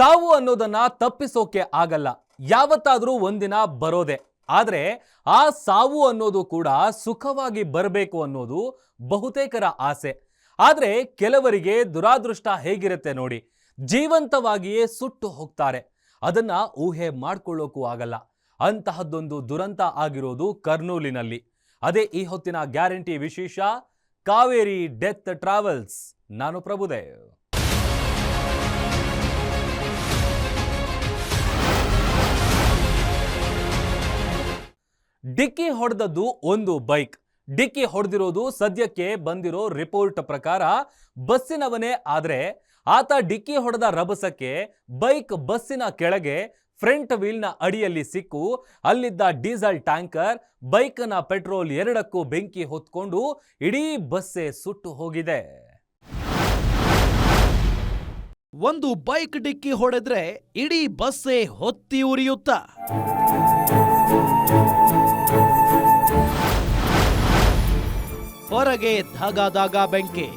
ಸಾವು ಅನ್ನೋದನ್ನ ತಪ್ಪಿಸೋಕೆ ಆಗಲ್ಲ. ಯಾವತ್ತಾದ್ರೂ ಒಂದಿನ ಬರೋದೆ. ಆದ್ರೆ ಆ ಸಾವು ಅನ್ನೋದು ಕೂಡ ಸುಖವಾಗಿ ಬರಬೇಕು ಅನ್ನೋದು ಬಹುತೇಕರ ಆಸೆ. ಆದ್ರೆ ಕೆಲವರಿಗೆ ದುರಾದೃಷ್ಟ ಹೇಗಿರುತ್ತೆ ನೋಡಿ. ಜೀವಂತವಾಗಿಯೇ ಸುಟ್ಟು ಹೋಗ್ತಾರೆ. ಅದನ್ನ ಊಹೆ ಮಾಡ್ಕೊಳ್ಳೋಕ್ಕೂ ಆಗಲ್ಲ. ಅಂತಹದ್ದೊಂದು ದುರಂತ ಆಗಿರೋದು ಕರ್ನೂಲಿನಲ್ಲಿ. ಅದೇ ಈ ಹೊತ್ತಿನ ಗ್ಯಾರಂಟಿ ವಿಶೇಷ, ಕಾವೇರಿ ಡೆತ್ ಟ್ರಾವೆಲ್ಸ್. ನಾನು ಪ್ರಭುದೇವ್. ಡಿಕ್ಕಿ ಹೊಡೆದದ್ದು ಒಂದು ಬೈಕ್. ಡಿಕ್ಕಿ ಹೊಡೆದಿರೋದು ಸದ್ಯಕ್ಕೆ ಬಂದಿರೋ ರಿಪೋರ್ಟ್ ಪ್ರಕಾರ ಬಸ್ಸಿನವನೇ ಆದರೆ ಆತ ಡಿಕ್ಕಿ ಹೊಡೆದ ರಭಸಕ್ಕೆ ಬೈಕ್ ಬಸ್ಸಿನ ಕೆಳಗೆ ಫ್ರಂಟ್ ವೀಲ್ನ ಅಡಿಯಲ್ಲಿ ಸಿಕ್ಕು. ಅಲ್ಲಿದ್ದ ಡೀಸೆಲ್ ಟ್ಯಾಂಕರ್ ಬೈಕ್ನ ಪೆಟ್ರೋಲ್ ಎರಡಕ್ಕೂ ಬೆಂಕಿ ಹೊತ್ಕೊಂಡು ಇಡೀ ಬಸ್ಸೇ ಸುಟ್ಟು ಹೋಗಿದೆ. ಒಂದು ಬೈಕ್ ಡಿಕ್ಕಿ ಹೊಡೆದ್ರೆ ಇಡೀ ಬಸ್ಸೇ ಹೊತ್ತಿ ಉರಿಯುತ್ತ? ಹೊರಗೆ ಧಗಧಗ ಧಗ ಬೆಂಕಿ,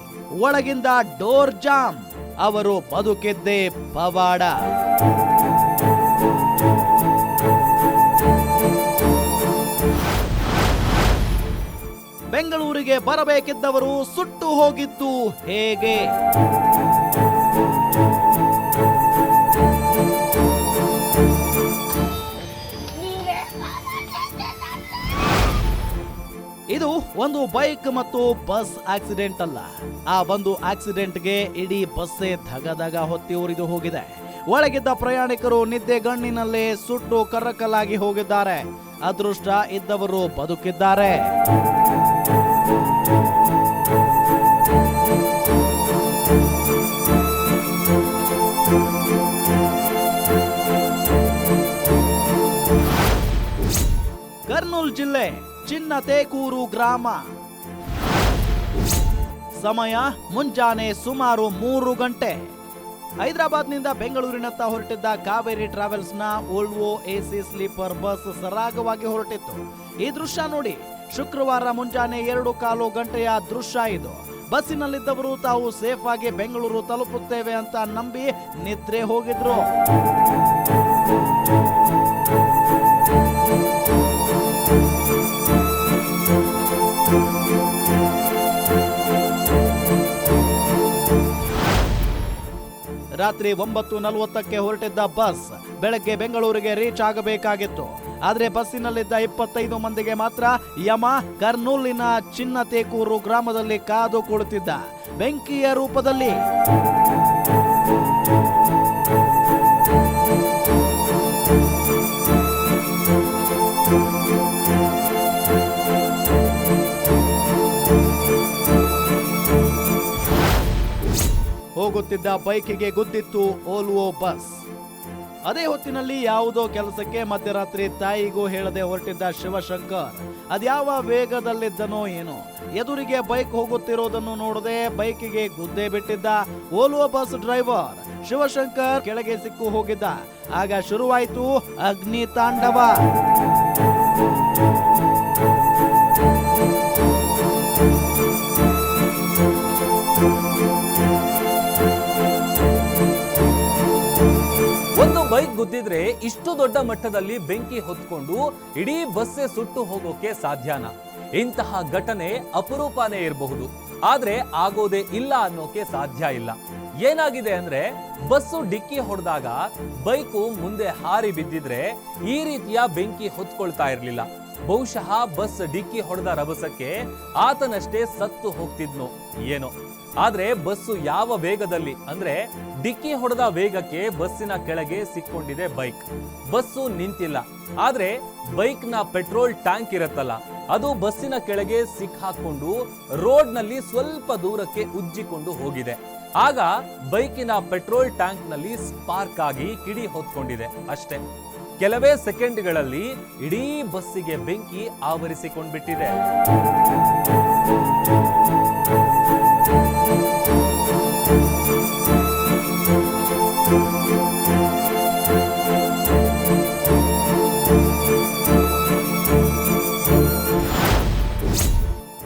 ಒಳಗಿಂದ ಡೋರ್ ಜಾಮ್, ಅವರು ಬದುಕಿದ್ದೇ ಪವಾಡ. ಬೆಂಗಳೂರಿಗೆ ಬರಬೇಕಿದ್ದವರು ಸುಟ್ಟು ಹೋಗಿದ್ದು ಹೇಗೆ? ಇದು ಒಂದು ಬೈಕ್ ಮತ್ತು ಬಸ್ ಆಕ್ಸಿಡೆಂಟ್ ಅಲ್ಲ. ಆ ಒಂದು ಆಕ್ಸಿಡೆಂಟ್ಗೆ ಇಡೀ ಬಸ್ಸೇ ಧಗ ಧಗ ಹೊತ್ತಿ ಉರಿದು ಹೋಗಿದೆ. ಒಳಗಿದ್ದ ಪ್ರಯಾಣಿಕರು ನಿದ್ದೆ ಗಣ್ಣಿನಲ್ಲೇ ಸುಟ್ಟು ಕರ್ರಕಲಾಗಿ ಹೋಗಿದ್ದಾರೆ. ಅದೃಷ್ಟ ಇದ್ದವರು ಬದುಕಿದ್ದಾರೆ. ಕರ್ನೂಲ್ ಜಿಲ್ಲೆ ಚಿನ್ನತೇಕೂರು ಗ್ರಾಮ. ಸಮಯ ಮುಂಜಾನೆ ಸುಮಾರು ಮೂರು ಗಂಟೆ. ಹೈದರಾಬಾದ್ನಿಂದ ಬೆಂಗಳೂರಿನತ್ತ ಹೊರಟಿದ್ದ ಕಾವೇರಿ ಟ್ರಾವೆಲ್ಸ್ನ ಓಲ್ವೋ ಎಸಿ ಸ್ಲೀಪರ್ ಬಸ್ ಸರಾಗವಾಗಿ ಹೊರಟಿತ್ತು. ಈ ದೃಶ್ಯ ನೋಡಿ ಶುಕ್ರವಾರ ಮುಂಜಾನೆ ಎರಡು ಕಾಲು ಗಂಟೆಯ ದೃಶ್ಯ ಇದು. ಬಸ್ಸಿನಲ್ಲಿದ್ದವರು ತಾವು ಸೇಫ್ ಆಗಿ ಬೆಂಗಳೂರು ತಲುಪುತ್ತೇವೆ ಅಂತ ನಂಬಿ ನಿದ್ರೆ ಹೋಗಿದ್ರು. ರಾತ್ರಿ ಒಂಬತ್ತು ನಲವತ್ತಕ್ಕೆ ಹೊರಟಿದ್ದ ಬಸ್ ಬೆಳಗ್ಗೆ ಬೆಂಗಳೂರಿಗೆ ರೀಚ್ ಆಗಬೇಕಾಗಿತ್ತು. ಆದರೆ ಬಸ್ಸಿನಲ್ಲಿದ್ದ ಇಪ್ಪತ್ತೈದು ಮಂದಿಗೆ ಮಾತ್ರ ಯಮ, ಕರ್ನೂಲಿನ ಚಿನ್ನತೇಕೂರು ಗ್ರಾಮದಲ್ಲಿ ಕಾದು ಕುಳಿತಿದ್ದ. ಬೆಂಕಿಯ ರೂಪದಲ್ಲಿ ಹೋಗುತ್ತಿದ್ದ ಬೈಕಿಗೆ ಗುದ್ದಿತ್ತು ಓಲ್ವೋ ಬಸ್. ಅದೇ ಹೊತ್ತಿನಲ್ಲಿ ಯಾವುದೋ ಕೆಲಸಕ್ಕೆ ಮಧ್ಯರಾತ್ರಿ ತಾಯಿಗೂ ಹೇಳದೆ ಹೊರಟಿದ್ದ ಶಿವಶಂಕರ್, ಅದ್ಯಾವ ವೇಗದಲ್ಲಿದ್ದನೋ ಏನೋ, ಎದುರಿಗೆ ಬೈಕ್ ಹೋಗುತ್ತಿರೋದನ್ನು ನೋಡದೆ ಬೈಕಿಗೆ ಗುದ್ದೆ ಬಿಟ್ಟಿದ್ದ ಓಲ್ವೋ ಬಸ್ ಡ್ರೈವರ್ ಶಿವಶಂಕರ್ ಕೆಳಗೆ ಸಿಕ್ಕು ಹೋಗಿದ್ದ. ಆಗ ಶುರುವಾಯಿತು ಅಗ್ನಿ ತಾಂಡವ. ಬೈಕ್ ಗುದ್ದಿದ್ರೆ ಇಷ್ಟು ದೊಡ್ಡ ಮಟ್ಟದಲ್ಲಿ ಬೆಂಕಿ ಹೊತ್ಕೊಂಡು ಇಡೀ ಬಸ್ಸೇ ಸುಟ್ಟು ಹೋಗೋಕೆ ಸಾಧ್ಯನ? ಇಂತಹ ಘಟನೆ ಅಪರೂಪನೇ ಇರಬಹುದು. ಆದ್ರೆ ಆಗೋದೇ ಇಲ್ಲ ಅನ್ನೋಕೆ ಸಾಧ್ಯ ಇಲ್ಲ. ಏನಾಗಿದೆ ಅಂದ್ರೆ, ಬಸ್ಸು ಡಿಕ್ಕಿ ಹೊಡೆದಾಗ ಬೈಕು ಮುಂದೆ ಹಾರಿ ಬಿದ್ದಿದ್ರೆ ಈ ರೀತಿಯ ಬೆಂಕಿ ಹೊತ್ಕೊಳ್ತಾ ಇರಲಿಲ್ಲ. ಬಹುಶಃ ಬಸ್ ಡಿಕ್ಕಿ ಹೊಡೆದ ರಭಸಕ್ಕೆ ಆತನಷ್ಟೇ ಸತ್ತು ಹೋಗ್ತಿದ್ನು, ಏನೋ. ಆದ್ರೆ ಬಸ್ಸು ಯಾವ ವೇಗದಲ್ಲಿ, ಅಂದ್ರೆ ಡಿಕ್ಕಿ ಹೊಡೆದ ವೇಗಕ್ಕೆ ಬಸ್ಸಿನ ಕೆಳಗೆ ಸಿಕ್ಕೊಂಡಿದೆ ಬೈಕ್. ಬಸ್ಸು ನಿಂತಿಲ್ಲ. ಆದ್ರೆ ಬೈಕ್ನ ಪೆಟ್ರೋಲ್ ಟ್ಯಾಂಕ್ ಇರುತ್ತಲ್ಲ, ಅದು ಬಸ್ಸಿನ ಕೆಳಗೆ ಸಿಕ್ಕಾಕೊಂಡು ರೋಡ್ನಲ್ಲಿ ಸ್ವಲ್ಪ ದೂರಕ್ಕೆ ಉಜ್ಜಿಕೊಂಡು ಹೋಗಿದೆ. ಆಗ ಬೈಕಿನ ಪೆಟ್ರೋಲ್ ಟ್ಯಾಂಕ್ನಲ್ಲಿ ಸ್ಪಾರ್ಕ್ ಆಗಿ ಕಿಡಿ ಹೊತ್ಕೊಂಡಿದೆ ಅಷ್ಟೇ. ಕೆಲವೇ ಸೆಕೆಂಡ್ಗಳಲ್ಲಿ ಇಡೀ ಬಸ್ಸಿಗೆ ಬೆಂಕಿ ಆವರಿಸಿಕೊಂಡ್ಬಿಟ್ಟಿದೆ.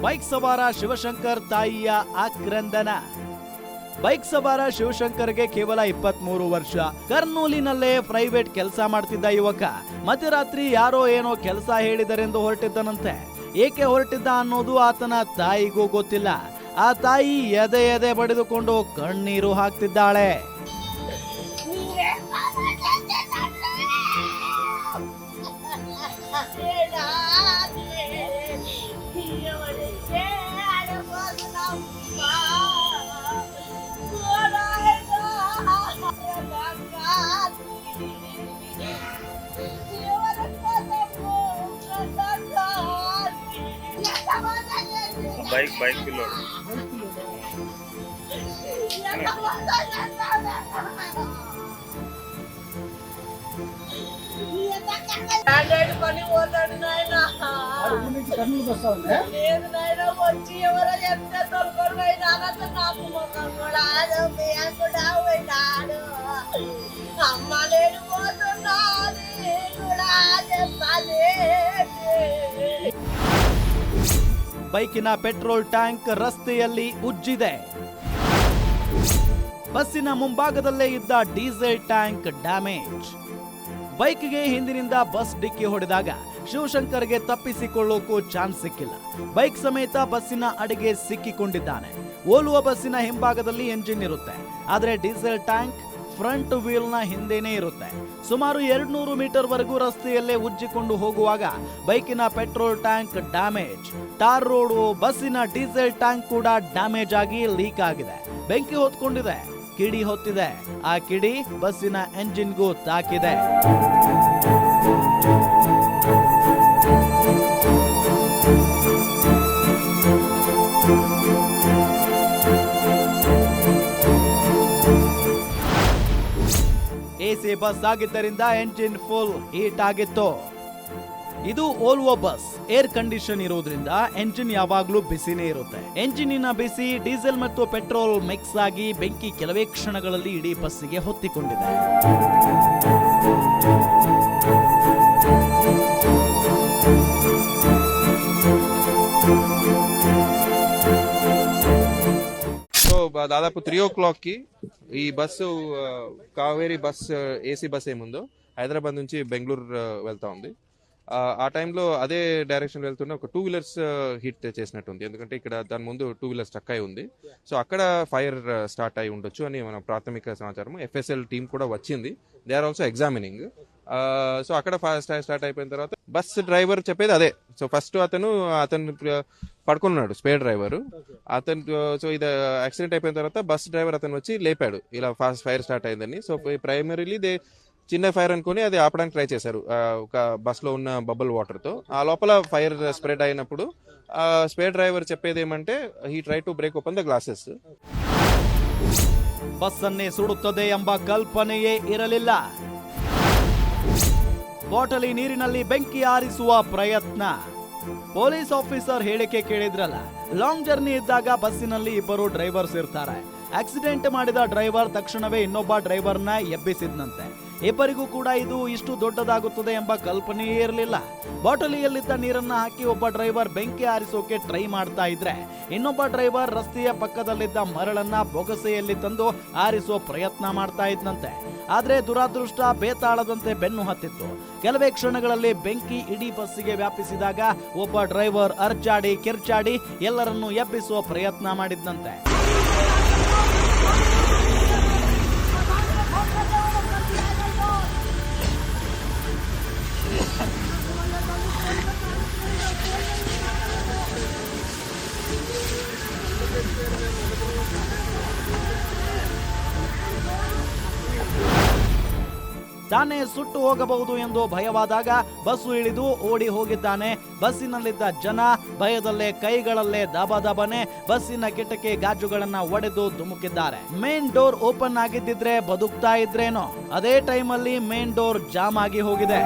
ಬೈಕ್ ಸವಾರ ಶಿವಶಂಕರ್ ತಾಯಿಯ ಆಕ್ರಂದನ. ಬೈಕ್ ಸವಾರ ಶಿವಶಂಕರ್ಗೆ ಕೇವಲ ಇಪ್ಪತ್ತ್ ಮೂರು ವರ್ಷ. ಕರ್ನೂಲಿನಲ್ಲೇ ಪ್ರೈವೇಟ್ ಕೆಲಸ ಮಾಡ್ತಿದ್ದ ಯುವಕ. ಮಧ್ಯರಾತ್ರಿ ಯಾರೋ ಏನೋ ಕೆಲಸ ಹೇಳಿದರೆಂದು ಹೊರಟಿದ್ದನಂತೆ. ಏಕೆ ಹೊರಟಿದ್ದ ಅನ್ನೋದು ಆತನ ತಾಯಿಗೂ ಗೊತ್ತಿಲ್ಲ. ಆ ತಾಯಿ ಎದೆ ಎದೆ ಬಡಿದುಕೊಂಡು ಕಣ್ಣೀರು ಹಾಕ್ತಿದ್ದಾಳೆ. బైక్ బైక్ పిల్లోడు వచ్చి ఎవరో చెప్తే తొలకొని పోయినానంత నాకు ముఖం అమ్మ నేను పోతున్నా కూడా చెప్పాలి. ಬೈಕಿನ ಪೆಟ್ರೋಲ್ ಟ್ಯಾಂಕ್ ರಸ್ತೆಯಲ್ಲಿ ಉಜ್ಜಿದೆ. ಬಸ್ಸಿನ ಮುಂಭಾಗದಲ್ಲೇ ಇದ್ದ ಡೀಸೆಲ್ ಟ್ಯಾಂಕ್ ಡ್ಯಾಮೇಜ್. ಬೈಕ್ಗೆ ಹಿಂದಿನಿಂದ ಬಸ್ ಡಿಕ್ಕಿ ಹೊಡೆದಾಗ ಶಿವಶಂಕರ್ಗೆ ತಪ್ಪಿಸಿಕೊಳ್ಳೋಕು ಚಾನ್ಸ್ ಸಿಕ್ಕಿಲ್ಲ. ಬೈಕ್ ಸಮೇತ ಬಸ್ಸಿನ ಅಡಿಗೆ ಸಿಕ್ಕಿಕೊಂಡಿದ್ದಾನೆ. ಓಲುವ ಬಸ್ಸಿನ ಹಿಂಭಾಗದಲ್ಲಿ ಎಂಜಿನ್ ಇರುತ್ತೆ. ಆದರೆ ಡೀಸೆಲ್ ಟ್ಯಾಂಕ್ ಫ್ರಂಟ್ ವೀಲ್ನ ಹಿಂದೆನೇ ಇರುತ್ತೆ. ಸುಮಾರು ಎರಡ್ನೂರು ಮೀಟರ್ ವರೆಗೂ ರಸ್ತೆಯಲ್ಲೇ ಉಜ್ಜಿಕೊಂಡು ಹೋಗುವಾಗ ಬೈಕಿನ petrol tank damage. Tar road, ಬಸ್ಸಿನ ಡೀಸೆಲ್ ಟ್ಯಾಂಕ್ ಕೂಡ ಡ್ಯಾಮೇಜ್ ಆಗಿ ಲೀಕ್ ಆಗಿದೆ. ಬೆಂಕಿ ಹೊತ್ಕೊಂಡಿದೆ. ಕಿಡಿ ಹೊತ್ತಿದೆ. ಆ ಕಿಡಿ ಬಸ್ಸಿನ ಎಂಜಿನ್ಗೂ ತಾಕಿದೆ. ಎಸಿ ಬಸ್ ಆಗಿದ್ದರಿಂದ ಎಂಜಿನ್ ಫುಲ್ ಹೀಟ್ ಆಗಿತ್ತು. ಇದು ಓಲ್ವೋ ಬಸ್. ಏರ್ ಕಂಡೀಷನ್ ಇರೋದ್ರಿಂದ ಎಂಜಿನ್ ಯಾವಾಗಲೂ ಬಿಸಿನೇ ಇರುತ್ತೆ. ಎಂಜಿನಿನ ಬಿಸಿ ಡೀಸೆಲ್ ಮತ್ತು ಪೆಟ್ರೋಲ್ ಮಿಕ್ಸ್ ಆಗಿ ಬೆಂಕಿ ಕೆಲವೇ ಕ್ಷಣಗಳಲ್ಲಿ ಇಡೀ ಬಸ್ಸಿಗೆ ಹೊತ್ತಿಕೊಂಡಿದೆ. ದಾದಾಪು ತ್ರೀ ಓ ಕ್ಲಾಕ್ ఈ bus Kaveri bus AC bus ఏముందో హైదరాబాద్ నుంచి బెంగళూరు వెళ్తా ఉంది. ఆ, ఆ టైంలో అదే డైరెక్షన్ వెళ్తున్న ఒక టూ వీలర్స్ హిట్ చేసినట్టుంది. ఎందుకంటే ఇక్కడ దాని ముందు టూ వీలర్ స్టక్ అయి ఉంది. సో అక్కడ ఫైర్ స్టార్ట్ అయి ఉండొచ్చు అని మన ప్రాథమిక సమాచారం ఎఫ్ఎస్ఎల్ టీం కూడా వచ్చింది. They are also examining. So అక్కడ ఫాస్ట్ స్టార్ట్ అయిపోయిన తర్వాత బస్ డ్రైవర్ చెప్పేది అదే సో ఫస్ట్ అతను అతను ప్ర- పడుకున్నాడు స్పేర్ డ్రైవర్ అతను సో ఇది యాక్సిడెంట్ అయిపోయిన తర్వాత బస్ డ్రైవర్ అతను వచ్చి లేపాడు ఇలా ఫాస్ట్ ఫైర్ స్టార్ట్ అయిందని సో ప్రైమరీలీ దే చిన్న ఫైర్ అనుకుని అది ఆపడానికి ట్రై చేశారు ఆ, ఒక బస్ లో ఉన్న బబుల్ వాటర్ తో ఆ లోపల ఫైర్ స్ప్రెడ్ అయినప్పుడు ఆ స్పేర్ డ్రైవర్ చెప్పేది ఏమంటే he try to break open the glasses ಬಸ್ಸನ್ನೇ ಸುಡುತ್ತದೆ ಎಂಬ ಕಲ್ಪನೆಯೇ ಇರಲಿಲ್ಲ ಬಾಟಲಿ ನೀರಿನಲ್ಲಿ ಬೆಂಕಿ ಆರಿಸುವ ಪ್ರಯತ್ನ. ಪೊಲೀಸ್ ಆಫೀಸರ್ ಹೇಳಿಕೆ ಕೇಳಿದ್ರಲ್ಲ, ಲಾಂಗ್ ಜರ್ನಿ ಇದ್ದಾಗ ಬಸ್ಸಿನಲ್ಲಿ ಇಬ್ಬರು ಡ್ರೈವರ್ಸ್ ಇರ್ತಾರೆ. ಆಕ್ಸಿಡೆಂಟ್ ಮಾಡಿದ ಡ್ರೈವರ್ ತಕ್ಷಣವೇ ಇನ್ನೊಬ್ಬ ಡ್ರೈವರ್ನ ಎಬ್ಬಿಸಿದ್ನಂತೆ. ಇಬ್ಬರಿಗೂ ಕೂಡ ಇದು ಇಷ್ಟು ದೊಡ್ಡದಾಗುತ್ತದೆ ಎಂಬ ಕಲ್ಪನೆಯೇ ಇರಲಿಲ್ಲ. ಬಾಟಲಿಯಲ್ಲಿದ್ದ ನೀರನ್ನ ಹಾಕಿ ಒಬ್ಬ ಡ್ರೈವರ್ ಬೆಂಕಿ ಆರಿಸೋಕೆ ಟ್ರೈ ಮಾಡ್ತಾ ಇದ್ರೆ, ಇನ್ನೊಬ್ಬ ಡ್ರೈವರ್ ರಸ್ತೆಯ ಪಕ್ಕದಲ್ಲಿದ್ದ ಮರಳನ್ನ ಬೊಗಸೆಯಲ್ಲಿ ತಂದು ಆರಿಸೋ ಪ್ರಯತ್ನ ಮಾಡ್ತಾ ಇದ್ನಂತೆ. ಆದ್ರೆ ದುರಾದೃಷ್ಟ ಬೇತಾಳದಂತೆ ಬೆನ್ನು ಹತ್ತಿತ್ತು. ಕೆಲವೇ ಕ್ಷಣಗಳಲ್ಲಿ ಬೆಂಕಿ ಇಡೀ ಬಸ್ಸಿಗೆ ವ್ಯಾಪಿಸಿದಾಗ ಒಬ್ಬ ಡ್ರೈವರ್ ಅರ್ಚಾಡಿ, ಕಿರ್ಚಾಡಿ ಎಲ್ಲರನ್ನು ಎಬ್ಬಿಸುವ ಪ್ರಯತ್ನ ಮಾಡಿದ್ನಂತೆ. ತಾನೇ ಸುಟ್ಟು ಹೋಗಬಹುದು ಎಂದು ಭಯವಾದಾಗ ಬಸ್ಸು ಇಳಿದು ಓಡಿ ಹೋಗಿದ್ದಾನೆ. ಬಸ್ಸಿನಲ್ಲಿದ್ದ ಜನ ಭಯದಲ್ಲೇ ಕೈಗಳಲ್ಲೇ ದಬ ದಬನೆ ಬಸ್ಸಿನ ಕಿಟಕಿ ಗಾಜುಗಳನ್ನ ಒಡೆದು ಧುಮುಕಿದ್ದಾರೆ. ಮೇನ್ ಡೋರ್ ಓಪನ್ ಆಗಿದ್ದಿದ್ರೆ ಬದುಕ್ತಾ ಇದ್ರೇನೋ. ಅದೇ ಟೈಮಲ್ಲಿ ಮೇನ್ ಡೋರ್ ಜಾಮ್ ಆಗಿ ಹೋಗಿದೆ.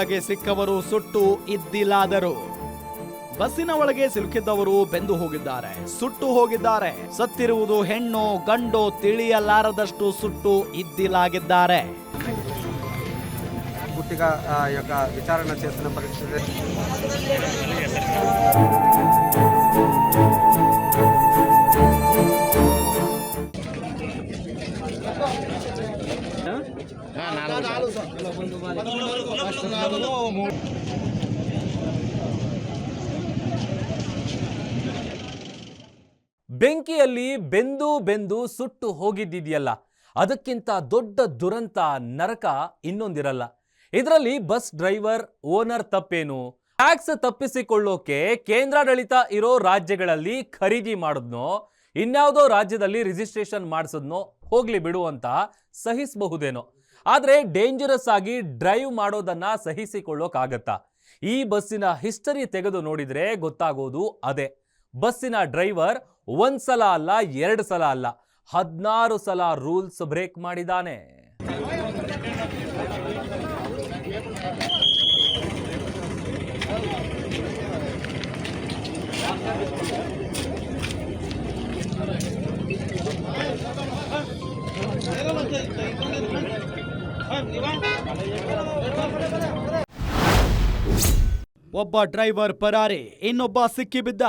ಒಳಗೆ ಸಿಕ್ಕವರು ಸುಟ್ಟು ಇದ್ದಿಲಾದರು ಬಸ್ಸಿನ ಒಳಗೆ ಸಿಲುಕಿದ್ದವರು ಬೆಂದು ಹೋಗಿದ್ದಾರೆ ಸುಟ್ಟು ಹೋಗಿದ್ದಾರೆ ಸತ್ತಿರುವುದು ಹೆಣ್ಣು ಗಂಡು ತಿಳಿಯಲಾರದಷ್ಟು ಸುಟ್ಟು ಇದ್ದಿಲಾಗಿದ್ದಾರೆ పూర్తిగా ఆ యొక్క విచారణ చేస్తున్న పరిస్థితి ಬೆಂಕಿಯಲ್ಲಿ ಬೆಂದು ಬೆಂದು ಸುಟ್ಟು ಹೋಗಿದ್ದಿದೆಯಲ್ಲ. ಅದಕ್ಕಿಂತ ದೊಡ್ಡ ದುರಂತ ನರಕ ಇನ್ನೊಂದಿರಲ್ಲ. ಇದರಲ್ಲಿ ಬಸ್ ಡ್ರೈವರ್, ಓನರ್ ತಪ್ಪೇನು? ಟ್ಯಾಕ್ಸ್ ತಪ್ಪಿಸಿಕೊಳ್ಳೋಕೆ ಕೇಂದ್ರಾಡಳಿತ ಇರೋ ರಾಜ್ಯಗಳಲ್ಲಿ ಖರೀದಿ ಮಾಡಿದ್ನೋ? ಇನ್ಯಾವುದೋ ರಾಜ್ಯದಲ್ಲಿ ರಿಜಿಸ್ಟ್ರೇಷನ್ ಮಾಡಿಸಿದ್ನೋ? ಹೋಗ್ಲಿ ಬಿಡು ಅಂತ ಸಹಿಸಬಹುದೇನೋ? ಆದ್ರೆ ಡೇಂಜರಸ್ ಆಗಿ ಡ್ರೈವ್ ಮಾಡೋದನ್ನು ಸಹಿಸಿಕೊಳ್ಳೋಕ್ಕಾಗತ್ತಾ ಈ ಬಸ್ಸಿನ ಹಿಸ್ಟರಿ ತೆಗೆದು ನೋಡಿದರೆ ಗೊತ್ತಾಗೋದು ಅದೇ. ಬಸ್ಸಿನ ಡ್ರೈವರ್ ಒಂದು ಸಲ ಅಲ್ಲ, ಎರಡು ಸಲ ಅಲ್ಲ, ಹದಿನಾರು ಸಲ ರೂಲ್ಸ್ ಬ್ರೇಕ್ ಮಾಡಿದಾನೆ. ಒಬ್ಬ ಡ್ರೈವರ್ ಪರಾರಿ ಇನ್ನೊಬ್ಬ ಸಿಕ್ಕಿಬಿದ್ದ.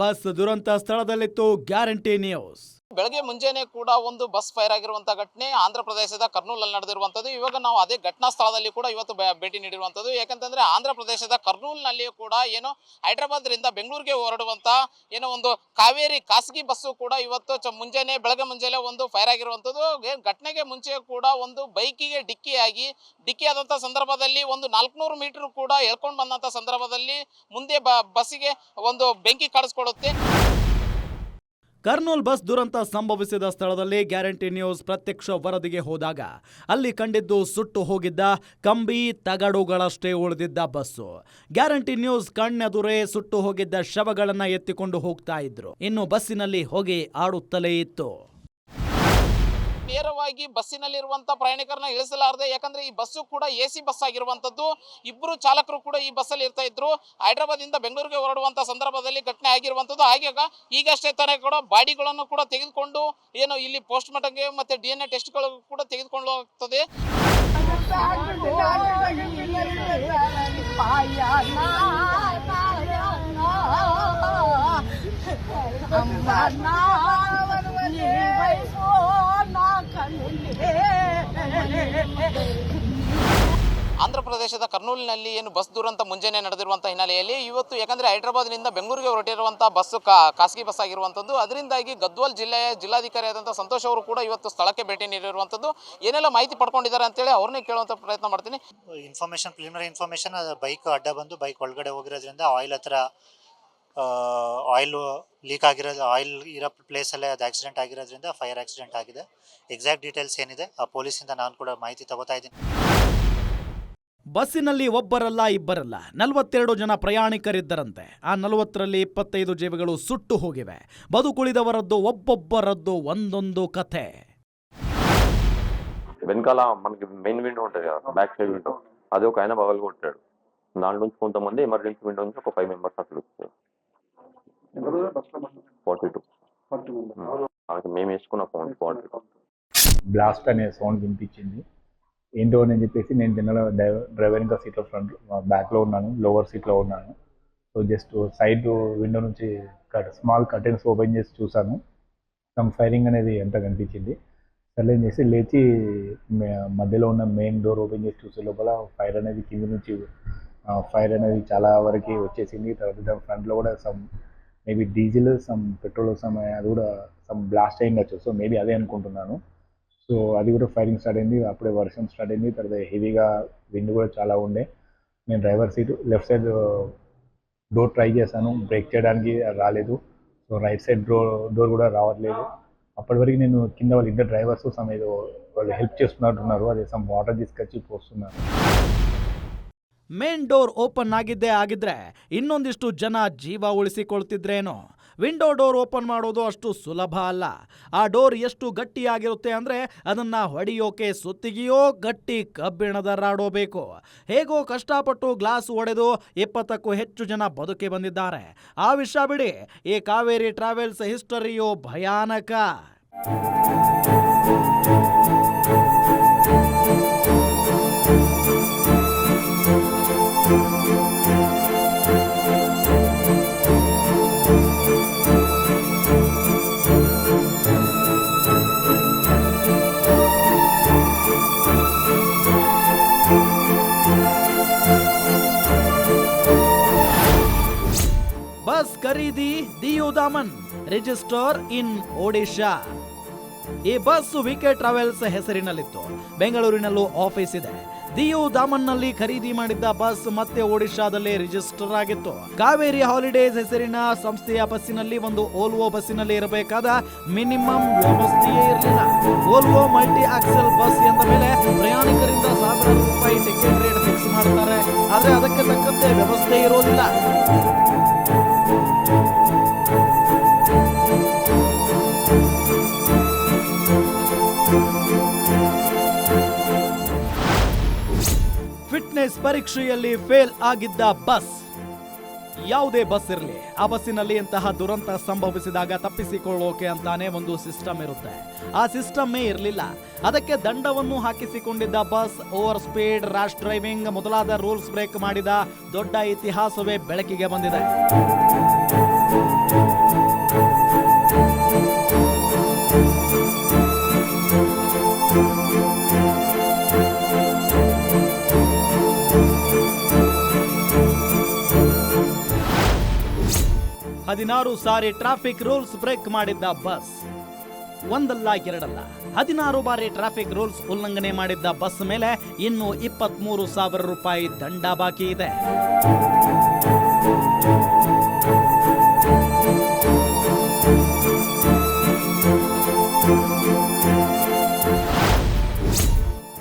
ಬಸ್ ದುರಂತ ಸ್ಥಳದಲ್ಲಿತ್ತು ಗ್ಯಾರಂಟಿ ನ್ಯೂಸ್. ಬೆಳಗ್ಗೆ ಮುಂಜಾನೆ ಕೂಡ ಒಂದು ಬಸ್ ಫೈರ್ ಆಗಿರುವಂತಹ ಘಟನೆ ಆಂಧ್ರ ಪ್ರದೇಶದ ಕರ್ನೂಲಲ್ಲಿ ನಡೆದಿರುವಂತದ್ದು ಇವಾಗ ನಾವು ಅದೇ ಘಟನಾ ಸ್ಥಳದಲ್ಲಿ ಕೂಡ ಇವತ್ತು ಭೇಟಿ ನೀಡಿರುವಂತದ್ದು ಯಾಕಂತಂದ್ರೆ ಆಂಧ್ರ ಪ್ರದೇಶದ ಕರ್ನೂಲ್ನಲ್ಲಿಯೂ ಕೂಡ ಏನು ಹೈದರಾಬಾದ್ರಿಂದ ಬೆಂಗಳೂರಿಗೆ ಹೊರಡುವಂತ ಏನೋ ಒಂದು ಕಾವೇರಿ ಖಾಸಗಿ ಬಸ್ಸು ಕೂಡ ಇವತ್ತು ಮುಂಜಾನೆ ಬೆಳಗ್ಗೆ ಮುಂಜಾನೆ ಒಂದು ಫೈರ್ ಆಗಿರುವಂತದ್ದು ಘಟನೆಗೆ ಮುಂಚೆ ಕೂಡ ಒಂದು ಬೈಕಿಗೆ ಡಿಕ್ಕಿಯಾಗಿ ಡಿಕ್ಕಿ ಆದಂತಹ ಸಂದರ್ಭದಲ್ಲಿ ಒಂದು ನಾಲ್ಕುನೂರು ಮೀಟರ್ ಕೂಡ ಎಳ್ಕೊಂಡು ಬಂದಂತ ಸಂದರ್ಭದಲ್ಲಿ ಮುಂದೆ ಬಸ್ಸಿಗೆ ಒಂದು ಬೆಂಕಿ ಕಾಡಿಸ್ಕೊಡುತ್ತೆ ಕರ್ನೂಲ್ ಬಸ್ ದುರಂತ ಸಂಭವಿಸಿದ ಸ್ಥಳದಲ್ಲಿ ಗ್ಯಾರಂಟಿ ನ್ಯೂಸ್ ಪ್ರತ್ಯಕ್ಷ ವರದಿಗೆ ಹೋದಾಗ ಅಲ್ಲಿ ಕಂಡಿದ್ದು ಸುಟ್ಟು ಹೋಗಿದ್ದ ಕಂಬಿ ತಗಡುಗಳಷ್ಟೇ ಉಳಿದಿದ್ದ ಬಸ್ಸು. ಗ್ಯಾರಂಟಿ ನ್ಯೂಸ್ ಕಣ್ಣೆದುರೇ ಸುಟ್ಟು ಹೋಗಿದ್ದ ಶವಗಳನ್ನ ಎತ್ತಿಕೊಂಡು ಹೋಗ್ತಾ ಇದ್ರು. ಇನ್ನು ಬಸ್ಸಿನಲ್ಲಿ ಹೊಗೆ ಆಡುತ್ತಲೇ ಇತ್ತು. ನೇರವಾಗಿ ಬಸ್ಸಿನಲ್ಲಿರುವಂತ ಪ್ರಯಾಣಿಕರನ್ನ ಇಳಿಸಲಾರದೆ, ಯಾಕಂದ್ರೆ ಈ ಬಸ್ಸು ಕೂಡ ಎ ಸಿ ಬಸ್ ಆಗಿರುವಂತದ್ದು. ಇಬ್ಬರು ಚಾಲಕರು ಕೂಡ ಈ ಬಸ್ಸಲ್ಲಿ ಇರ್ತಾ ಇದ್ರು. ಹೈದರಾಬಾದ್ ಇಂದ ಬೆಂಗಳೂರಿಗೆ ಹೊರಡುವಂತ ಸಂದರ್ಭದಲ್ಲಿ ಘಟನೆ ಆಗಿರುವಂತದ್ದು. ಹಾಗೆ ಈಗಷ್ಟೇ ತಾನೇ ಕೂಡ ಬಾಡಿಗಳನ್ನು ಕೂಡ ತೆಗೆದುಕೊಂಡು, ಏನು ಇಲ್ಲಿ ಪೋಸ್ಟ್ ಮಾರ್ಟಮ್ಗೆ ಮತ್ತೆ ಡಿ ಎನ್ ಎ ಟೆಸ್ಟ್ಗಳು ಕೂಡ ತೆಗೆದುಕೊಂಡು ಹೋಗ್ತದೆ. ಆಂಧ್ರ ಪ್ರದೇಶದ ಕರ್ನೂಲಿನಲ್ಲಿ ಏನು ಬಸ್ ದುರಂತ ಮುಂಜಾನೆ ನಡೆದಿರುವಂಥ ಹಿನ್ನೆಲೆಯಲ್ಲಿ ಇವತ್ತು ಯಾಕಂದ್ರೆ ಹೈದರಾಬಾದ್ನಿಂದ ಬೆಂಗಳೂರಿಗೆ ಹೊರಟಿರುವಂಥ ಬಸ್ ಕಾ- ಖಾಸಗಿ ಬಸ್ ಆಗಿರುವಂಥದ್ದು. ಅದರಿಂದಾಗಿ ಗದ್ವಾಲ್ ಜಿಲ್ಲೆಯ ಜಿಲ್ಲಾಧಿಕಾರಿ ಆದಂತಹ ಸಂತೋಷ್ ಅವರು ಕೂಡ ಇವತ್ತು ಸ್ಥಳಕ್ಕೆ ಭೇಟಿ ನೀಡಿರುವಂಥದ್ದು. ಏನೆಲ್ಲ ಮಾಹಿತಿ ಪಡ್ಕೊಂಡಿದ್ದಾರೆ ಅಂತೇಳಿ ಅವ್ರನ್ನೇ ಕೇಳುವಂಥ ಪ್ರಯತ್ನ ಮಾಡ್ತೀನಿ. ಇನ್ಫಾರ್ಮೇಷನ್ ಪ್ರಿಲಿಮಿನರಿ ಇನ್ಫಾರ್ಮೇಷನ್ ಬೈಕ್ ಅಡ್ಡ ಬಂದು ಬೈಕ್ ಒಳಗಡೆ ಹೋಗಿರೋದ್ರಿಂದ ಆಯಿಲ್ ಹತ್ರ ಆಯಿಲ್ ಲೀಕ್ ಆಗಿರೋದು ಆಯಿಲ್ ಇರೋ ಪ್ಲೇಸಲ್ಲೇ ಅದು ಆಕ್ಸಿಡೆಂಟ್ ಆಗಿರೋದ್ರಿಂದ ಫೈರ್ ಆಕ್ಸಿಡೆಂಟ್ ಆಗಿದೆ. ಎಕ್ಸಾಕ್ಟ್ ಡೀಟೇಲ್ಸ್ ಏನಿದೆ ಆ ಪೊಲೀಸಿಂದ ನಾನು ಕೂಡ ಮಾಹಿತಿ ತಗೋತಾ ಇದ್ದೀನಿ. ಬಸ್ಸಿನಲ್ಲಿ ಒಬ್ಬರಲ್ಲ ಇಬ್ಬರಲ್ಲ ನಲವತ್ತೆರಡು ಜನ ಪ್ರಯಾಣಿಕರಿದ್ದರಂತೆ. ಆ ನಲವತ್ತರಲ್ಲಿ ಇಪ್ಪತ್ತೈದು ಜೀವಿಗಳು ಸುಟ್ಟು ಹೋಗಿವೆ. ಬದುಕುಳಿದವರದ್ದು ಒಬ್ಬೊಬ್ಬರದ್ದು ಒಂದೊಂದು ಕಥೆ. వెనకాల మనకి మెయిన్ విండో ఉంటుంది కదా బ్యాక్ సైడ్ విండో అది ఒక ఆయన పగలు కొట్టాడు దాని నుంచి కొంతమంది ఎమర్జెన్సీ విండో ఫార్టీ టూ. మేము వేసుకున్న ఫోన్ ఫార్టీ టూ. బ్లాస్ట్ అనే సౌండ్ వినిపించింది. ఏంటో అని చెప్పేసి నేను జనరల్ డ్రైవర్ ఇంకా సీట్లో ఫ్రంట్ బ్యాక్లో ఉన్నాను లోవర్ సీట్లో ఉన్నాను. సో జస్ట్ సైడ్ విండో నుంచి స్మాల్ కర్టెన్స్ ఓపెన్ చేసి చూసాను సమ్ ఫైరింగ్ అనేది ఎంత కనిపించింది. సర్లే చేసి లేచి మధ్యలో ఉన్న మెయిన్ డోర్ ఓపెన్ చేసి చూసే లోపల ఫైర్ అనేది కింద నుంచి ఫైర్ అనేది చాలా వరకు వచ్చేసింది. తర్వాత దాని ఫ్రంట్లో కూడా some maybe diesel some petrol some అది కూడా సమ్ బ్లాస్ట్ అయిండొచ్చు సో మేబీ అదే అనుకుంటున్నాను. సో అది కూడా ఫైరింగ్ స్టార్ట్ అయింది. అప్పుడే వర్షం స్టార్ట్ అయింది. తర్వాత హెవీగా విండ్ కూడా చాలా ఉండే. నేను driver seat left side door try చేశాను. బ్రేక్ చేయడానికి రాలేదు. So right side door door కూడా రావట్లేదు. అప్పటి వరకు నేను కింద వాళ్ళు ఇద్దరు డ్రైవర్స్ సమ్ ఏదో వాళ్ళు హెల్ప్ చేస్తున్నట్టున్నారు. అదే సమ్ వాటర్ తీసుకొచ్చి పోస్తున్నారు ಮೇನ್ ಡೋರ್ ಓಪನ್ ಆಗಿದ್ದೇ ಆಗಿದ್ರೆ ಇನ್ನೊಂದಿಷ್ಟು ಜನ ಜೀವ ಉಳಿಸಿಕೊಳ್ತಿದ್ರೇನೋ? ವಿಂಡೋ ಡೋರ್ ಓಪನ್ ಮಾಡೋದು ಅಷ್ಟು ಸುಲಭ ಅಲ್ಲ. ಆ ಡೋರ್ ಎಷ್ಟು ಗಟ್ಟಿಯಾಗಿರುತ್ತೆ ಅಂದರೆ ಅದನ್ನ ಹೊಡೆಯೋಕೆ ಸುತ್ತಿಗೆಯೋ ಗಟ್ಟಿ ಕಬ್ಬಿಣದ ರಾಡೋಬೇಕು ಹೇಗೋ ಕಷ್ಟಪಟ್ಟು ಗ್ಲಾಸ್ ಒಡೆದು ಇಪ್ಪತ್ತಕ್ಕೂ ಹೆಚ್ಚು ಜನ ಬದುಕಿ ಬಂದಿದ್ದಾರೆ. ಆ ವಿಷಯ ಬಿಡಿ. ಈ ಕಾವೇರಿ ಟ್ರಾವೆಲ್ಸ್ ಹಿಸ್ಟರಿಯೋ ಭಯಾನಕ. ಬಸ್ ಖರೀದಿ ದಿಯು ದಾಮನ್ ರಿಜಿಸ್ಟರ್ ಇನ್ ಒಡಿಶಾ. ಈ ಬಸ್ ವಿಕೆ ಟ್ರಾವೆಲ್ಸ್ ಹೆಸರಿನಲ್ಲಿತ್ತು. ಬೆಂಗಳೂರಿನಲ್ಲೂ ಆಫೀಸ್ ಇದೆ. ದಿಯು ದಾಮನ್ನಲ್ಲಿ ಖರೀದಿ ಮಾಡಿದ್ದ ಬಸ್ ಮತ್ತೆ ಒಡಿಶಾದಲ್ಲಿ ರಿಜಿಸ್ಟರ್ ಆಗಿತ್ತು. ಕಾವೇರಿ ಹಾಲಿಡೇಸ್ ಹೆಸರಿನ ಸಂಸ್ಥೆಯ ಬಸ್ಸಿನಲ್ಲಿ ಒಂದು ಓಲ್ವೋ ಬಸ್ಸಿನಲ್ಲಿ ಇರಬೇಕಾದ ಮಿನಿಮಮ್ ವ್ಯವಸ್ಥೆಯೇ ಇರಲಿಲ್ಲ. ಓಲ್ವೋ ಮಲ್ಟಿ ಆಕ್ಸೆಲ್ ಬಸ್ ಎಂದ ಮೇಲೆ ಪ್ರಯಾಣಿಕರಿಂದ ಸಾವಿರಾರು ರೂಪಾಯಿ ಟಿಕೆಟ್ ರೇಟ್ ಫಿಕ್ಸ್ ಮಾಡ್ತಾರೆ. ಆದ್ರೆ ಅದಕ್ಕೆ ತಕ್ಕಂತೆ ವ್ಯವಸ್ಥೆ ಇರೋದಿಲ್ಲ. ಫಿಟ್ನೆಸ್ ಪರೀಕ್ಷೆಯಲ್ಲಿ ಫೇಲ್ ಆಗಿದ್ದ ಬಸ್. ಯಾವುದೇ ಬಸ್ ಇರಲಿ, ಆ ಬಸ್ಸಿನಲ್ಲಿ ಇಂತಹ ದುರಂತ ಸಂಭವಿಸಿದಾಗ ತಪ್ಪಿಸಿಕೊಳ್ಳೋಕೆ ಅಂತಾನೆ ಒಂದು ಸಿಸ್ಟಮ್ ಇರುತ್ತೆ. ಆ ಸಿಸ್ಟಮ್ಮೇ ಇರಲಿಲ್ಲ. ಅದಕ್ಕೆ ದಂಡವನ್ನು ಹಾಕಿಸಿಕೊಂಡಿದ್ದ bus, over speed, rash driving ಮೊದಲಾದ ರೂಲ್ಸ್ ಬ್ರೇಕ್ ಮಾಡಿದ ದೊಡ್ಡ ಇತಿಹಾಸವೇ ಬೆಳಕಿಗೆ ಬಂದಿದೆ. ಹದಿನಾರು ಸಾರಿ ಟ್ರಾಫಿಕ್ ರೂಲ್ಸ್ ಬ್ರೇಕ್ ಮಾಡಿದ್ದ ಬಸ್. ಒಂದಲ್ಲ ಎರಡಲ್ಲ. ಹದಿನಾರು ಬಾರಿ ಟ್ರಾಫಿಕ್ ರೂಲ್ಸ್ ಉಲ್ಲಂಘನೆ ಮಾಡಿದ್ದ ಬಸ್ ಮೇಲೆ ಇನ್ನು ಇಪ್ಪತ್ಮೂರು ಸಾವಿರ ರೂಪಾಯಿ ದಂಡ ಬಾಕಿ ಇದೆ.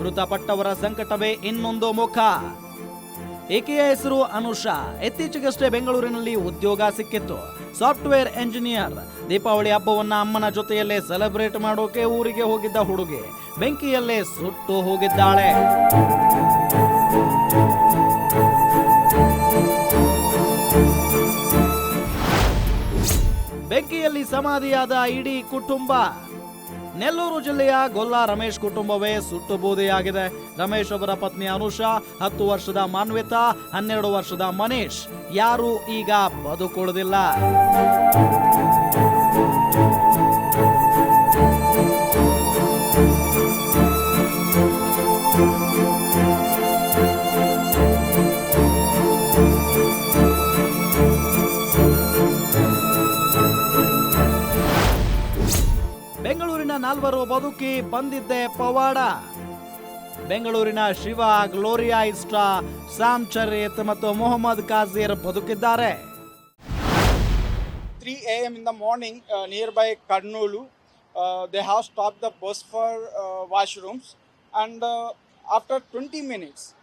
ಮೃತಪಟ್ಟವರ ಸಂಕಟವೇ ಇನ್ನೊಂದು ಮುಖ. ಈಕೆಯ ಹೆಸರು ಅನುಷಾ? ಇತ್ತೀಚೆಗಷ್ಟೇ ಬೆಂಗಳೂರಿನಲ್ಲಿ ಉದ್ಯೋಗ ಸಿಕ್ಕಿತ್ತು. Software engineer. ದೀಪಾವಳಿ ಹಬ್ಬವನ್ನ ಅಮ್ಮನ ಜೊತೆಯಲ್ಲೇ ಸೆಲೆಬ್ರೇಟ್ ಮಾಡೋಕೆ ಊರಿಗೆ ಹೋಗಿದ್ದ ಹುಡುಗಿ. ಬೆಂಕಿಯಲ್ಲೇ ಸುಟ್ಟು ಹೋಗಿದ್ದಾಳೆ. ಬೆಂಕಿಯಲ್ಲಿ ಸಮಾಧಿಯಾದ ಇಡೀ ಕುಟುಂಬ ನೆಲ್ಲೂರು ಜಿಲ್ಲೆಯ ಗೊಲ್ಲಾ ರಮೇಶ್ ಕುಟುಂಬವೇ ಸುಟ್ಟು ಬೂದಿಯಾಗಿದೆ. ರಮೇಶ್ ಅವರ ಪತ್ನಿ ಅನುಷಾ, ಹತ್ತು ವರ್ಷದ ಮಾನ್ವಿತಾ, ಹನ್ನೆರಡು ವರ್ಷದ ಮನೀಶ್. ಯಾರು ಈಗ ಬದುಕುಳಿದಿಲ್ಲ. ನಾಲ್ವರು ಬದುಕಿ ಬಂದಿದ್ದೆ ಪವಾಡ ಬೆಂಗಳೂರಿನ ಶಿವ ಗ್ಲೋರಿಯಾ ಇಸ್ಟಾ ಸ್ಯಾಮ್ ಚರಿತ್ ಮತ್ತು Mohammed Kazir ಬದುಕಿದ್ದಾರೆ 3 a.m. in the morning uh, nearby Karnoolu. Uh, they have stopped the bus for uh, washrooms, and uh, after 20 minutes,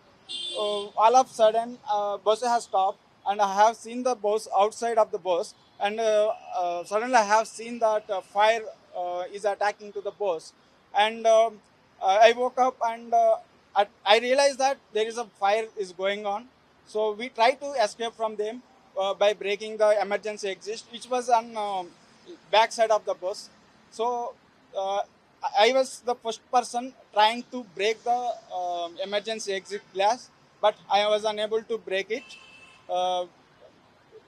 uh, all of a sudden, uh, bus has stopped, and I have seen the bus outside of the bus, and uh, uh, suddenly I have seen that uh, fire uh, is attacking to the bus, and um, uh, I woke up and uh, I, I realized that there is a fire is going on. So we tried to escape from them uh, by breaking the emergency exit, which was on um, back side of the bus. So uh, I- I was the first person trying to break the um, emergency exit glass, but I was unable to break it. Uh,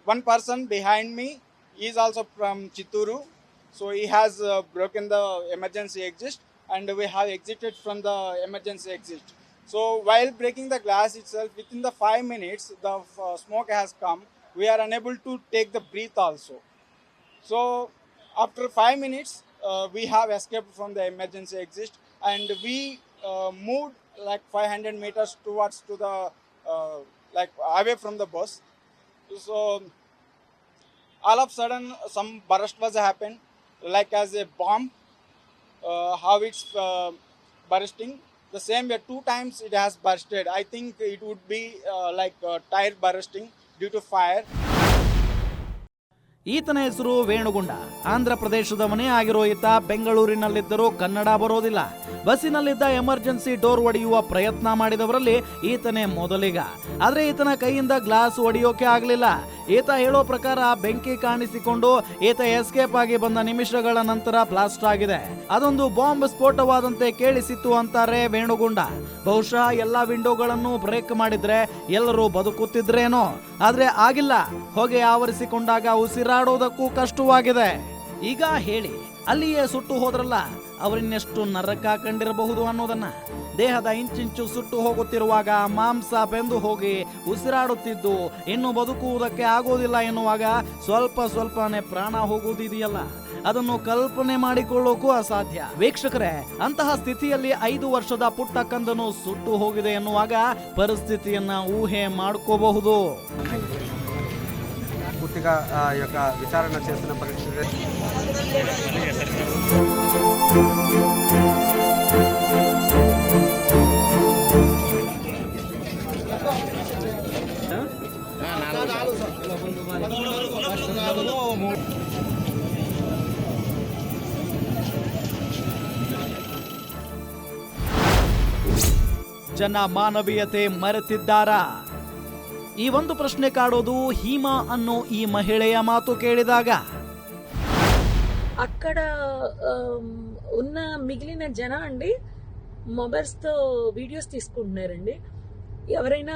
one person behind me is also from Chituru, so he has uh, broken the emergency exit, and we have exited from the emergency exit. So while breaking the glass itself, within the five minutes, the uh, smoke has come. We are unable to take the breath also. So after five minutes, uh, we have escaped from the emergency exit, and we uh, moved like 500 meters towards to the uh, like away from the bus. So all of a sudden, some burst was happened, like as a bomb, uh, how it's uh, bursting, the same way two times it has bursted. I think it would be uh, like tire bursting due to fire. ಈತನ ಹೆಸರು ವೇಣುಗುಂಡ. ಆಂಧ್ರ ಪ್ರದೇಶದವನೇ ಆಗಿರೋ ಈತ ಬೆಂಗಳೂರಿನಲ್ಲಿದ್ದರೂ ಕನ್ನಡ ಬರೋದಿಲ್ಲ. ಬಸ್ಸಿನಲ್ಲಿದ್ದ emergency door ಒಡೆಯುವ ಪ್ರಯತ್ನ ಮಾಡಿದವರಲ್ಲಿ ಈತನೇ ಮೊದಲಿಗ. ಆದರೆ ಈತನ ಕೈಯಿಂದ ಗ್ಲಾಸ್ ಒಡೆಯೋಕೆ ಆಗಲಿಲ್ಲ. ಈತ ಹೇಳೋ ಪ್ರಕಾರ ಬೆಂಕಿ ಕಾಣಿಸಿಕೊಂಡು ಈತ ಎಸ್ಕೇಪ್ ಆಗಿ ಬಂದ ನಿಮಿಷಗಳ ನಂತರ ಬ್ಲಾಸ್ಟ್ ಆಗಿದೆ. ಅದೊಂದು ಬಾಂಬ್ ಸ್ಫೋಟವಾದಂತೆ ಕೇಳಿಸಿತ್ತು ಅಂತಾರೆ ವೇಣುಗುಂಡ. ಬಹುಶಃ ಎಲ್ಲಾ ವಿಂಡೋಗಳನ್ನು ಬ್ರೇಕ್ ಮಾಡಿದ್ರೆ ಎಲ್ಲರೂ ಬದುಕುತ್ತಿದ್ರೇನೋ. ಆದ್ರೆ ಆಗಿಲ್ಲ. ಹೊಗೆ ಆವರಿಸಿಕೊಂಡಾಗ ಉಸಿರಾಡೋದಕ್ಕೂ ಕಷ್ಟವಾಗಿದೆ. ಈಗ ಹೇಳಿ, ಅಲ್ಲಿಯೇ ಸುಟ್ಟು ಹೋದ್ರಲ್ಲ, ಅವರಿನ್ನೆಷ್ಟು ನರಕ ಕಂಡಿರಬಹುದು ಅನ್ನೋದನ್ನ. ದೇಹದ ಇಂಚಿಂಚು ಸುಟ್ಟು ಹೋಗುತ್ತಿರುವಾಗ ಮಾಂಸ ಬೆಂದು ಹೋಗಿ ಉಸಿರಾಡುತ್ತಿದ್ದು ಇನ್ನು ಬದುಕುವುದಕ್ಕೆ ಆಗೋದಿಲ್ಲ ಎನ್ನುವಾಗ ಸ್ವಲ್ಪ ಸ್ವಲ್ಪನೇ ಪ್ರಾಣ ಹೋಗುವುದಿದೆಯಲ್ಲ ಅದನ್ನು ಕಲ್ಪನೆ ಮಾಡಿಕೊಳ್ಳೋಕು ಅಸಾಧ್ಯ ವೀಕ್ಷಕರೇ ಅಂತಹ ಸ್ಥಿತಿಯಲ್ಲಿ ಐದು ವರ್ಷದ ಪುಟ್ಟ ಕಂದನು ಸುಟ್ಟು ಹೋಗಿದೆ ಎನ್ನುವಾಗ ಪರಿಸ್ಥಿತಿಯನ್ನ ಊಹೆ ಮಾಡ್ಕೋಬಹುದು పూర్తిగా ఆ యొక్క విచారణ చేస్తున్న పరిస్థితి ಜನ ಮಾನವೀಯತೆ ಮರೆತಿದ್ದಾರಾ ಈ ಒಂದು ಪ್ರಶ್ನೆ ಕಾಡೋದು ಹೀಮಾ ಅನ್ನೋ ಈ ಮಹಿಳೆಯ ಮಾತು ಕೇಳಿದಾಗ అక్కడ ఆమ్, ఉన్న మిగిలిన జన అండి మొబైల్స్తో వీడియోస్ తీసుకుంటున్నారండి ఎవరైనా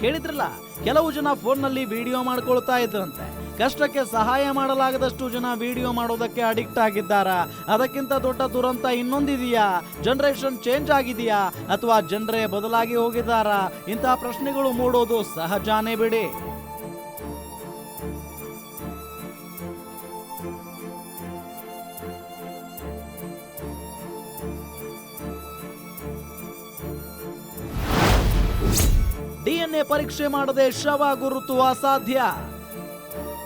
ಕೇಳಿದ್ರಲ್ಲ, ಕೆಲವು ಜನ ಫೋನ್ನಲ್ಲಿ ವಿಡಿಯೋ ಮಾಡ್ಕೊಳ್ತಾ ಇದ್ರಂತೆ. ಕಷ್ಟಕ್ಕೆ ಸಹಾಯ ಮಾಡಲಾಗದಷ್ಟು ಜನ ವಿಡಿಯೋ ಮಾಡೋದಕ್ಕೆ ಅಡಿಕ್ಟ್ ಆಗಿದ್ದಾರಾ? ಅದಕ್ಕಿಂತ ದೊಡ್ಡ ದುರಂತ ಇನ್ನೊಂದಿದೆಯಾ? ಜನರೇಷನ್ ಚೇಂಜ್ ಆಗಿದೆಯಾ? ಅಥವಾ ಜನರೇ ಬದಲಾಗಿ ಹೋಗಿದ್ದಾರಾ? ಇಂತಹ ಪ್ರಶ್ನೆಗಳು ಮೂಡೋದು ಸಹಜಾನೇ ಬಿಡಿ. ಡಿಎನ್ಎ ಪರೀಕ್ಷೆ ಮಾಡದೆ ಶವ ಗುರುತು ಅಸಾಧ್ಯ.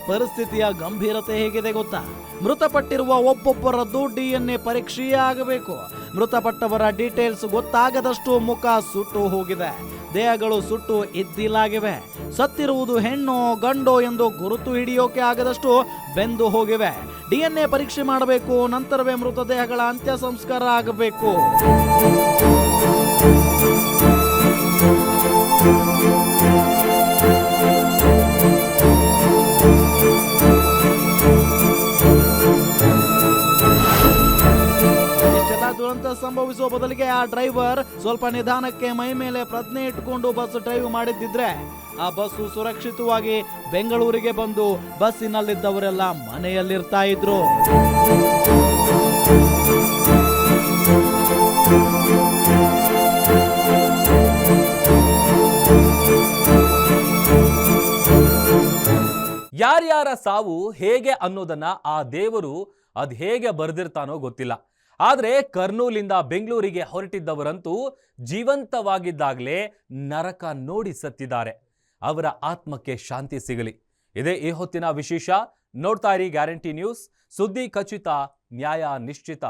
ಪರಿಸ್ಥಿತಿಯ ಗಂಭೀರತೆ ಹೇಗಿದೆ ಗೊತ್ತಾ? ಮೃತಪಟ್ಟಿರುವ ಒಬ್ಬೊಬ್ಬರದ್ದು ಡಿಎನ್ಎ ಪರೀಕ್ಷೆಯೇ ಆಗಬೇಕು. ಮೃತಪಟ್ಟವರ ಡೀಟೇಲ್ಸ್ ಗೊತ್ತಾಗದಷ್ಟು ಮುಖ ಸುಟ್ಟು ಹೋಗಿದೆ. ದೇಹಗಳು ಸುಟ್ಟು ಇದ್ದಿಲಾಗಿವೆ ಸತ್ತಿರುವುದು ಹೆಣ್ಣೋ ಗಂಡೋ ಎಂದು ಗುರುತು ಹಿಡಿಯೋಕೆ ಆಗದಷ್ಟು ಬೆಂದು ಹೋಗಿವೆ. ಡಿಎನ್ಎ ಪರೀಕ್ಷೆ ಮಾಡಬೇಕು, ನಂತರವೇ ಮೃತದೇಹಗಳ ಅಂತ್ಯ ಸಂಸ್ಕಾರ ಆಗಬೇಕು. ದುರಂತ ಸಂಭವಿಸುವ ಬದಲಿಗೆ ಆ ಡ್ರೈವರ್ ಸ್ವಲ್ಪ ನಿಧಾನಕ್ಕೆ ಮೈ ಮೇಲೆ ಪ್ರಜ್ಞೆ ಇಟ್ಟುಕೊಂಡು ಬಸ್ ಡ್ರೈವ್ ಮಾಡಿದ್ದಿದ್ರೆ ಆ ಬಸ್ಸು ಸುರಕ್ಷಿತವಾಗಿ ಬೆಂಗಳೂರಿಗೆ ಬಂದು ಬಸ್ಸಿನಲ್ಲಿದ್ದವರೆಲ್ಲ ಮನೆಯಲ್ಲಿರ್ತಾ ಇದ್ರು. ಯಾರ್ಯಾರ ಸಾವು ಹೇಗೆ ಅನ್ನೋದನ್ನ ಆ ದೇವರು ಅದ್ ಹೇಗೆ ಬರೆದಿರ್ತಾನೋ ಗೊತ್ತಿಲ್ಲ. ಆದ್ರೆ ಕರ್ನೂಲಿಂದ ಬೆಂಗಳೂರಿಗೆ ಹೊರಟಿದ್ದವರಂತೂ ಜೀವಂತವಾಗಿದ್ದಾಗಲೇ ನರಕ ನೋಡಿ ಸತ್ತಿದ್ದಾರೆ. ಅವರ ಆತ್ಮಕ್ಕೆ ಶಾಂತಿ ಸಿಗಲಿ. ಇದೇ ಈ ಹೊತ್ತಿನ ವಿಶೇಷ. ನೋಡ್ತಾ ಇರಿ ಗ್ಯಾರಂಟಿ ನ್ಯೂಸ್. ಸುದ್ದಿ ಖಚಿತ, ನ್ಯಾಯ ನಿಶ್ಚಿತ.